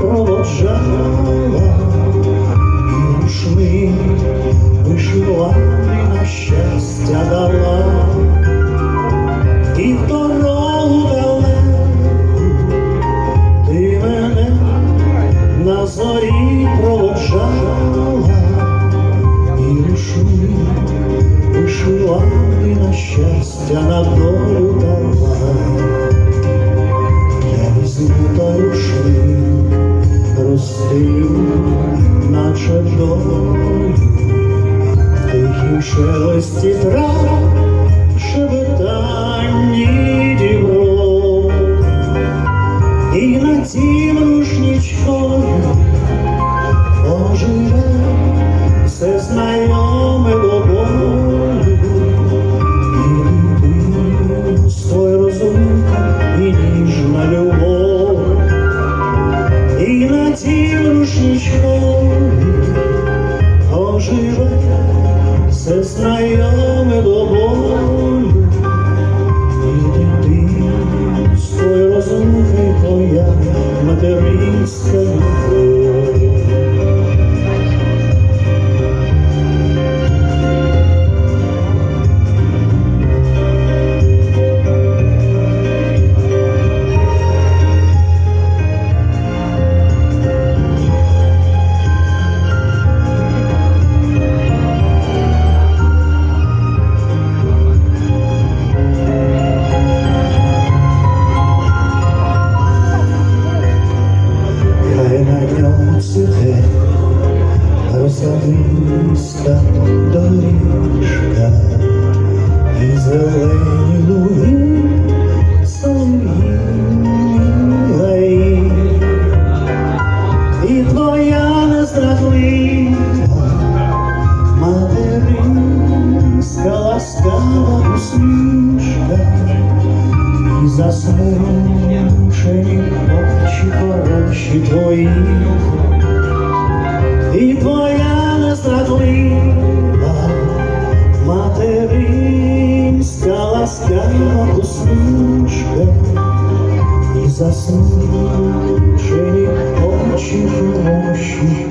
pomoże. Наче долю, в тихім шелесті трав, шебетанні дібров. І на тім рушничкою все знайоме до болю. І дитинство, розумка, і твоя материнська любов. Розсадиста доріжка і зелені луги солов'їні гаї. І твоя незрадлива материнська ласкава усмішка і засмучені очі хороші твої, і твоя незрадлива материнська ласкава усмішка, і засмучені очі блакитні